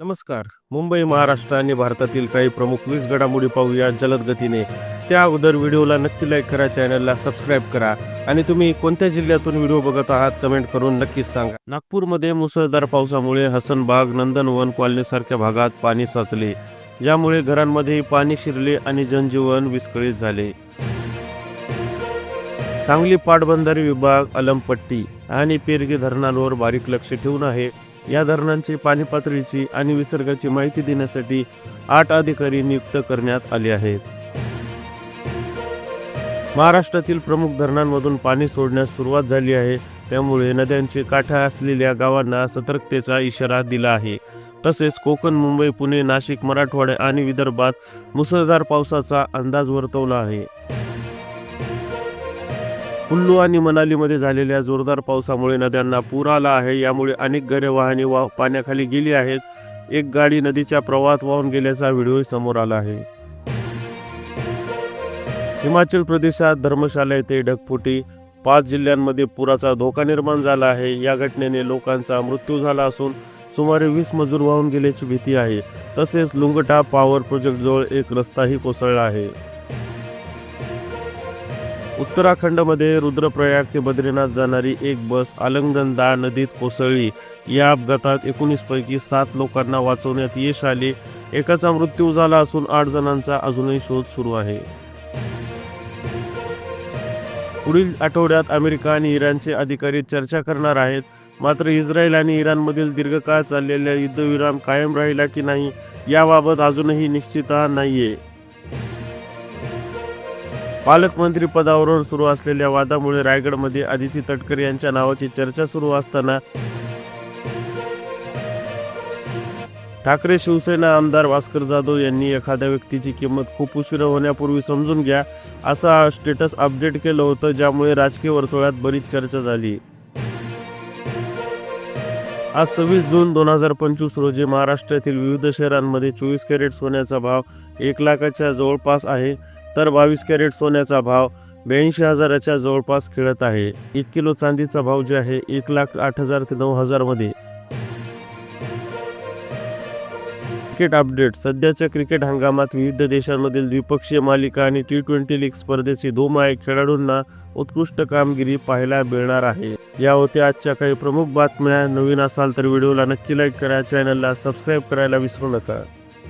नमस्कार. मुंबई महाराष्ट्र आणि भारतातील काही प्रमुख वीस घडामोडी पाहूया जलद गतीने. त्या अगोदर व्हिडिओला नक्की लाईक करा चॅनलला सबस्क्राईब करा आणि तुम्ही कोणत्या जिल्ह्यातून व्हिडिओ बघत आहात कमेंट करून नक्कीच सांगा. नागपूरमध्ये मुसळधार पावसामुळे हसनबाग नंदनवन कॉलनीसारख्या भागात पाणी साचले ज्यामुळे घरांमध्ये पाणी शिरले आणि जनजीवन विस्कळीत झाले. सांगली पाटबंधारे विभाग अलमपट्टी आणि पेरगी धरणांवर बारीक लक्ष ठेवून आहे. या धरणांची पाणी पातळीची आणि विसर्गाची माहिती देण्यासाठी आठ अधिकारी नियुक्त करण्यात आले आहेत. महाराष्ट्रातील प्रमुख धरणांमधून पाणी सोडण्यास सुरुवात झाली आहे. त्यामुळे नद्यांचे काठा असलेल्या गावांना सतर्कतेचा इशारा दिला आहे. तसेच कोकण मुंबई पुणे नाशिक मराठवाडा आणि विदर्भात मुसळधार पावसाचा अंदाज वर्तवला आहे. कुल्लू आणि मनालीमध्ये झालेल्या जोरदार पावसामुळे नद्यांना पूर आला आहे. यामुळे अनेक घरे वाहने वा पाण्याखाली गेली आहेत. एक गाडी नदीच्या प्रवाहात वाहून गेल्याचा व्हिडिओ समोर आला आहे. हिमाचल प्रदेशात धर्मशाला येथे ढगफुटी. पाच जिल्ह्यांमध्ये पुराचा धोका निर्माण झाला आहे. या घटनेने लोकांचा मृत्यू झाला असून सुमारे वीस मजूर वाहून गेल्याची भीती आहे. तसेच लुंगटा पॉवर प्रोजेक्टजवळ एक रस्ताही कोसळला आहे. उत्तराखंडमध्ये रुद्रप्रयाग ते बद्रीनाथ जाणारी एक बस आलंगंदा नदीत कोसळली. या अपघातात एकोणीसपैकी सात लोकांना वाचवण्यात यश आले. एकाचा मृत्यू झाला असून आठ जणांचा अजूनही शोध सुरू आहे. पुढील आठवड्यात अमेरिका आणि इराणचे अधिकारी चर्चा करणार आहेत. मात्र इस्रायल आणि इराणमधील दीर्घकाळ चाललेल्या युद्धविराम कायम राहिला की नाही याबाबत अजूनही निश्चितता नाहीये. पालकमंत्री पदावरून सुरू असलेल्या वादामुळे रायगडमध्ये आदिती तटकरे यांच्या नावाची चर्चा सुरू असताना ठाकरे शिवसेना आमदार भास्कर जाधव यांनी एखाद्या व्यक्तीची किंमत खूप उशिरा होण्यापूर्वी समजून घ्या असा स्टेटस अपडेट केलं होतं ज्यामुळे राजकीय वर्तुळात बरीच चर्चा झाली. आज सव्वीस जून दोन हजार पंचवीस रोजी महाराष्ट्रातील विविध शहरांमध्ये चोवीस कॅरेट सोन्याचा भाव एक लाखाच्या जवळपास आहे. तर बावीस कॅरेट सोन्याचा भाव ब्याऐंशी हजाराच्या जवळपास खेळत आहे. एक किलो चांदीचा भाव जे आहे एक लाख आठ हजार ते नऊ हजारमध्ये क्रिकेट अपडेट. सध्याच्या क्रिकेट हंगामात विविध देशांमधील द्विपक्षीय मालिका आणि टी ट्वेंटी लीग स्पर्धेची धूम आहे खेळाडूंना उत्कृष्ट कामगिरी पाहायला मिळणार आहे. या होत्या आजच्या काही प्रमुख बातम्या. नवीन असाल तर व्हिडिओला नक्की लाईक करा. चॅनलला सबस्क्राईब करायला विसरू नका.